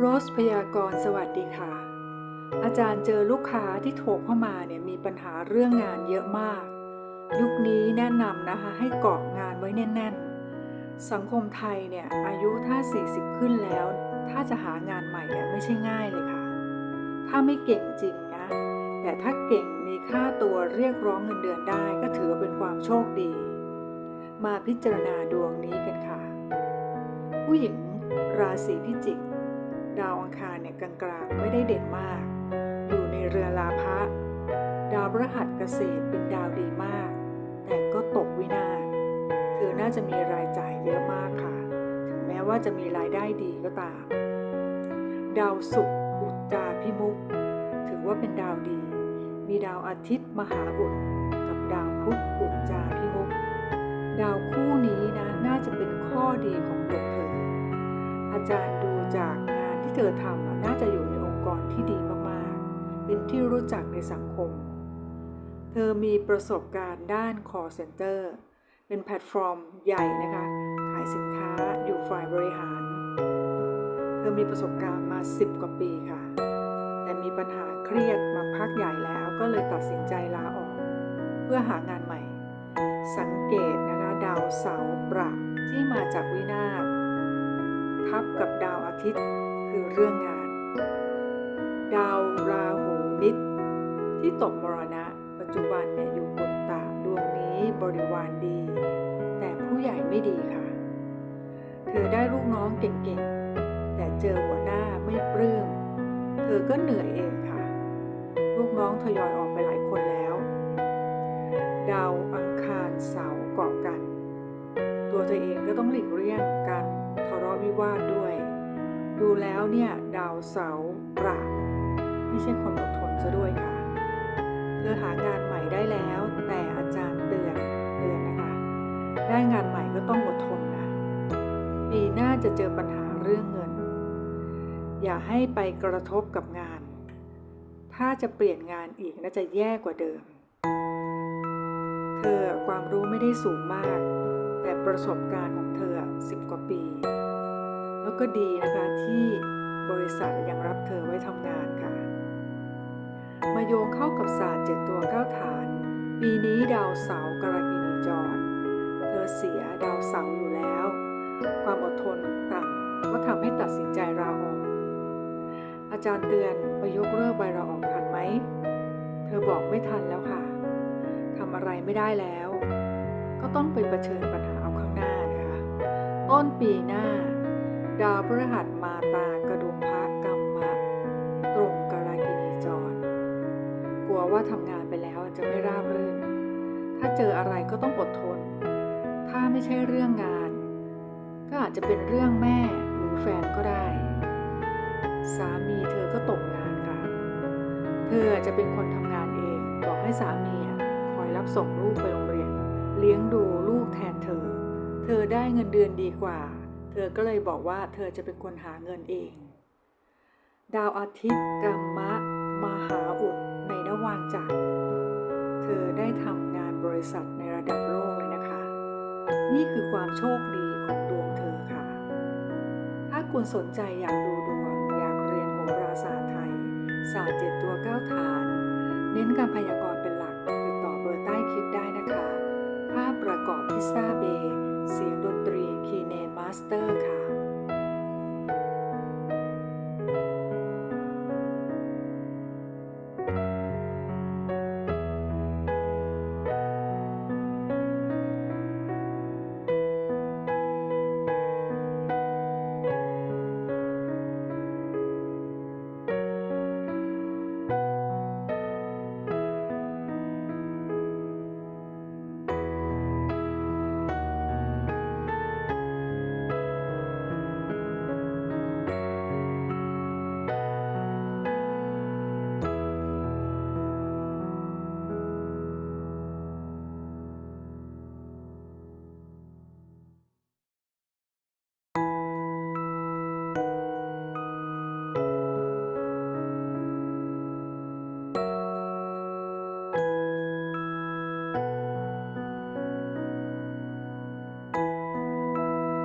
โรสพยากรสวัสดีค่ะ อาจารย์เจอลูกค้าที่โทรเข้ามาเนี่ยมีปัญหาเรื่องงานเยอะมาก ยุคนี้แนะนำนะคะให้เกาะงานไว้แน่น ๆ สังคมไทยเนี่ยอายุถ้า 40 ขึ้นแล้ว ถ้าจะหางานใหม่เนี่ยไม่ใช่ง่ายเลยค่ะ ถ้าไม่เก่งจริงนะ แต่ถ้าเก่งมีค่าตัวเรียกร้องเงินเดือนได้ก็ถือว่าเป็นความโชคดี มาพิจารณาดวงนี้กันค่ะ ผู้หญิงราศีพิจิก ดาวอังคารเนี่ยกลางๆ ไม่ได้เด่นมาก อยู่ในเรือลาภะดาวพฤหัสเกษตรเป็นดาวดีมาก แต่ก็ตกวินาศเธอน่าจะมีรายจ่ายเยอะมากค่ะ ถึงแม้ว่าจะมีรายได้ดีก็ตาม ดาวศุกร์อุจจาพิมุกถือว่าเป็นดาวดี มีดาวอาทิตย์มหาอุดกับดาวพุธอุจจาพิมุกดาวคู่นี้นะน่าจะเป็นข้อดีของดวเธอ อาจารย์ดูจาก เธอทำน่าจะอยู่ในองค์กรที่ดีมากๆ เป็นที่รู้จักในสังคม เธอมีประสบการณ์ด้าน call center เป็นแพลตฟอร์มใหญ่นะคะ ขายสินค้าอยู่ฝ่ายบริหาร เธอมีประสบการณ์มา 10 กว่าปีค่ะ แต่มีปัญหาเครียดมาพักใหญ่แล้วก็เลยตัดสินใจลาออก เพื่อหางานใหม่ สังเกตนะคะดาวเสาร์ประที่มาจากวินาศทับกับดาวอาทิตย์ คือเรื่องงาน ดาวราหูนิดที่ตกมรณะ ปัจจุบันเนี่ยอยู่บุตตะดวงนี้บริวารดี แต่ผู้ใหญ่ไม่ดีค่ะ เธอได้ลูกน้องเก่งๆ แต่เจอหัวหน้าไม่ปลื้มเธอก็เหนื่อยเองค่ะ ลูกน้องทยอยออกไปหลายคนแล้ว ดาวอังคารเสาเกาะกัน ตัวเธอเองก็ต้องหลีกเลี่ยงการทะเลาะวิวาทด้วย ดูแล้วเนี่ยดาวเสาร์ปราบไม่ใช่คนอดทนซะด้วยค่ะ เธอหางานใหม่ได้แล้ว แต่อาจารย์เตือนเตือนนะคะ ได้งานใหม่ก็ต้องอดทนนะ ปีหน้าจะเจอปัญหาเรื่องเงิน อย่าให้ไปกระทบกับงาน ถ้าจะเปลี่ยนงานอีกน่าจะแย่กว่าเดิม เธอความรู้ไม่ได้สูงมาก แต่ประสบการณ์ของเธอสิบกว่าปี ก็ดีนะคะที่บริษัทยังรับเธอไว้ทำงานค่ะ มาโยงเข้ากับศาสตร์เจ็ดตัวเก้าฐาน ปีนี้ดาวเสาร์กรกินีจร เธอเสียดาวเสาร์อยู่แล้ว ความอดทนต่ำก็ทำให้ตัดสินใจลาออก อาจารย์เตือนไปยกเลิกใบลาออกทันไหม เธอบอกไม่ทันแล้วค่ะทำอะไรไม่ได้แล้ว ก็ต้องไปเผชิญปัญหาเอาข้างหน้านะคะ ต้นปีหน้า ดาวพฤหัสมาตากระดุมพระกรรมะ ตรงกรากินีจร กลัวว่าทำงานไปแล้วจะไม่ราบรื่น ถ้าเจออะไรก็ต้องอดทน ถ้าไม่ใช่เรื่องงาน ก็อาจจะเป็นเรื่องแม่หรือแฟนก็ได้ สามีเธอก็ตกงานค่ะ เธอจะเป็นคนทำงานเองบอกให้สามีอะคอยรับส่งลูกไปโรงเรียน เลี้ยงดูลูกแทนเธอ เธอได้เงินเดือนดีกว่า ธอก็เลยบอกว่าเธอจะเป็นคนหาเงินเอง ดาวอาทิตย์กัมมะมาหาอุดในระหว่างจากรเธอได้ทำงานบริษัทในระดับโลกเลยนะคะ นี่คือความโชคดีของดวงเธอค่ะ ถ้าคุณสนใจอยากดูดวง อยากเรียนโหราศาสตร์ไทย ศาสตร์เจ็ดตัวเก้าฐาน เน้นการพยากรณ์ Master